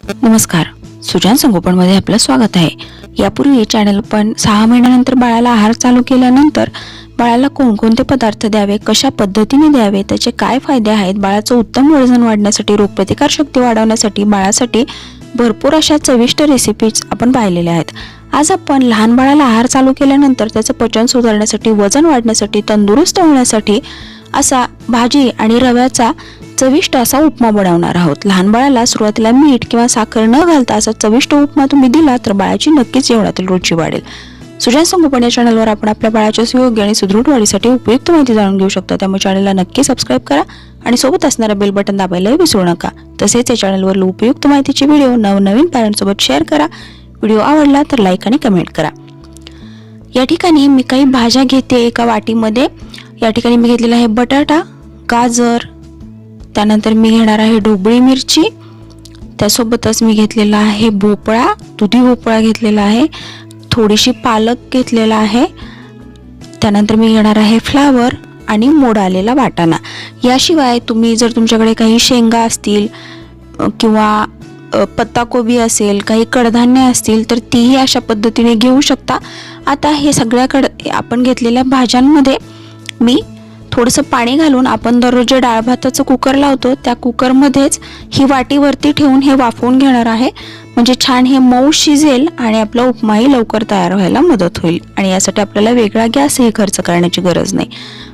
नमस्कार. सुजान संगोपनमध्ये आपलं स्वागत आहे. यापूर्वी चॅनल पण सहा महिन्यानंतर बाळाला आहार चालू केल्यानंतर बाळाला कोणकोणते पदार्थ द्यावे कशा पद्धतीने द्यावे त्याचे काय फायदे आहेत बाळाचं उत्तम वजन वाढण्यासाठी रोगप्रतिकार शक्ती वाढवण्यासाठी बाळासाठी भरपूर अशा चविष्ट रेसिपीज आपण पाहिलेल्या आहेत. आज आपण लहान बाळाला आहार चालू केल्यानंतर त्याचं पचन सुधारण्यासाठी वजन वाढण्यासाठी तंदुरुस्त होण्यासाठी असा भाजी आणि रव्याचा चविष्ट असा उपमा बनवणार आहोत. लहान बाळाला सुरुवातीला मीठ किंवा साखर न घालता असा चविष्ट उपमा तुम्ही दिला तर बाळाची नक्कीच जेवणातील रुची वाढेल. सुजान संगोपन या चॅनलवर आपण आपल्या बाळाच्या सुयोग्य आणि सुदृढ वाढीसाठी उपयुक्त माहिती जाणून घेऊ शकता. त्यामुळे चॅनलला नक्की सबस्क्राईब करा आणि सोबत असणारं बेल बटन दाबायलाही विसरू नका. तसेच या चॅनलवरील उपयुक्त माहितीचे व्हिडिओ नवनवीन पॅरेंट्ससोबत शेअर करा. व्हिडिओ आवडला तर लाईक आणि कमेंट करा. या ठिकाणी मी काही भाज्या घेते एका वाटीमध्ये. या ठिकाणी मी घेतलेला आहे बटाटा गाजर त्यानंतर मी घेणार आहे ढोबळी मिरची. त्यासोबतच मी घेतलेला आहे भोपळा दुधी भोपळा घेतलेला आहे. थोडीशी पालक घेतलेला आहे. त्यानंतर मी घेणार आहे फ्लावर आणि मोड आलेला वाटाणा. याशिवाय तुम्ही जर तुमच्याकडे काही शेंगा असतील किंवा पत्ताकोबी असेल काही कडधान्य असतील तर तीही अशा पद्धतीने घेऊ शकता. आता हे सगळ्याकड आपण घेतलेल्या भाज्यांमध्ये मी थोडंसं पाणी घालून आपण दररोज जे डाळ भाताचं कुकर लावतो त्या कुकरमध्येच ही वाटीवरती ठेवून हे वाफवून घेणार आहे. म्हणजे छान हे मऊ शिजेल आणि आपला उपमाही लवकर तयार व्हायला मदत होईल. आणि यासाठी आपल्याला वेगळा गॅसही खर्च करण्याची गरज नाही.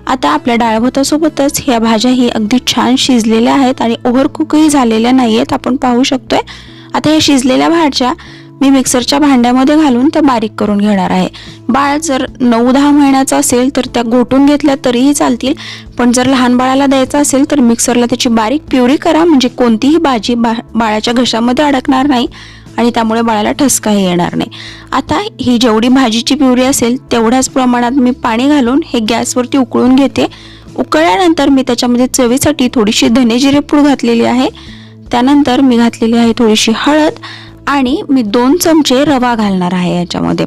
आता आपल्या डाळ भातासोबतच ह्या भाज्याही अगदी छान शिजलेल्या आहेत आणि ओव्हरकुकही झालेल्या नाही आहेत आपण पाहू शकतोय. आता या शिजलेल्या भाज्या मी मिक्सरच्या भांड्यामध्ये घालून त्या बारीक करून घेणार आहे. बाळ जर नऊ दहा महिन्याचं असेल तर त्या घोटून घेतल्या तरीही चालतील. पण जर लहान बाळाला द्यायचं असेल तर मिक्सरला त्याची बारीक प्युरी करा. म्हणजे कोणतीही भाजी बा बाळाच्या घशामध्ये अडकणार नाही आणि त्यामुळे बाळाला ठसकाही येणार नाही. आता ही जेवढी भाजीची प्युरी असेल तेवढ्याच प्रमाणात मी पाणी घालून हे गॅसवरती उकळून घेते. उकळल्यानंतर मी त्याच्यामध्ये चवीसाठी थोडीशी धने पूड घातलेली आहे. त्यानंतर मी घातलेली आहे थोडीशी हळद. आणि मी दोन चमचे रवा घालणार आहे याच्यामध्ये.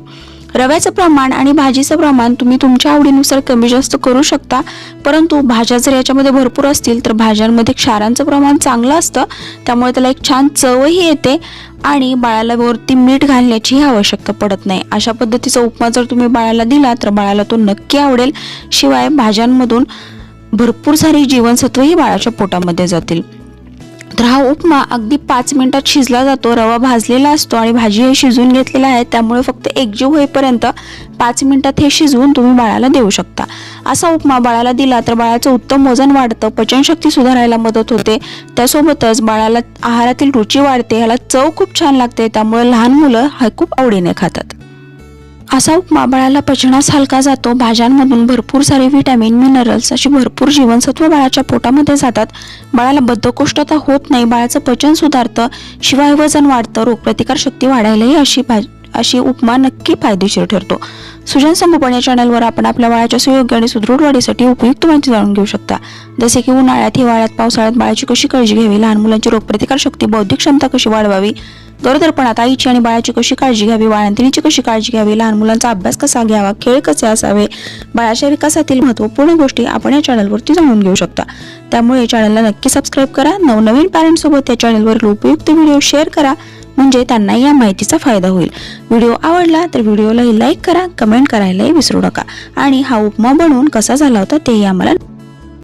रव्याचं प्रमाण आणि भाजीचं प्रमाण तुम्ही तुमच्या आवडीनुसार कमी जास्त करू शकता. परंतु भाज्या जर याच्यामध्ये भरपूर असतील तर भाज्यांमध्ये क्षारांचं प्रमाण चांगलं असतं. त्यामुळे त्याला एक छान चवही येते आणि बाळाला वरती मीठ घालण्याचीही आवश्यकता पडत नाही. अशा पद्धतीचा उपमा जर तुम्ही बाळाला दिला तर बाळाला तो नक्की आवडेल. शिवाय भाज्यांमधून भरपूर सारी जीवनसत्वही बाळाच्या पोटामध्ये जातील. तर हा उपमा अगदी पाच मिनिटात शिजला जातो रवा भाजलेला असतो आणि भाजी हे शिजून घेतलेला आहे. त्यामुळे फक्त एकजीव होईपर्यंत पाच मिनिटात हे शिजवून तुम्ही बाळाला देऊ शकता. असा उपमा बाळाला दिला तर बाळाचं उत्तम वजन वाढतं पचनशक्ती सुधारायला मदत होते. त्यासोबतच बाळाला आहारातील रुची वाढते ह्याला चव खूप छान लागते त्यामुळे लहान मुलं हे खूप आवडीने खातात. असा उपमा बाळाला पचनास हलका जातो. भाज्यांमधून भरपूर सारे व्हिटॅमिन मिनरल्स अशी भरपूर जीवनसत्व बाळाच्या पोटामध्ये जातात. बाळाला बद्धकोष्ठता होत नाही. बाळाचं पचन सुधारतं. शिवाय वजन वाढतं. रोगप्रतिकार शक्ती वाढायलाही अशी भा अशी उपमा नक्की फायदेशीर ठरतो. सुजन संगोपन या चॅनलवर आपण आपल्या बाळाच्या सुयोग्य आणि सुदृढ वाढीसाठी उपयुक्त माहिती जाणून घेऊ शकता. जसे की उन्हाळ्यात हिवाळ्यात पावसाळ्यात बाळाची कशी काळजी घ्यावी? लहान मुलांची रोगप्रतिकार शक्ती बौद्धिक क्षमता कशी वाढवावी? गरोदरपणात आईची आणि बाळाची कशी काळजी घ्यावी? बाळंतिणीची कशी काळजी घ्यावी? लहान मुलांचा अभ्यास कसा घ्यावा? खेळ कसे असावे? बाळाच्या विकासातील महत्त्वपूर्ण गोष्टी आपण या चॅनलवरती जाणून घेऊ शकता. त्यामुळे या चॅनलला नक्की सबस्क्राईब करा नवनवीन पॅरेंट्ससोबत या चॅनलवर उपयुक्त व्हिडिओ शेअर करा म्हणजे त्यांना या माहितीचा फायदा होईल. व्हिडिओ आवडला तर व्हिडिओलाही लाईक करा कमेंट करायलाही विसरू नका. आणि हा उपमा बनवून कसा झाला होता तेही आम्हाला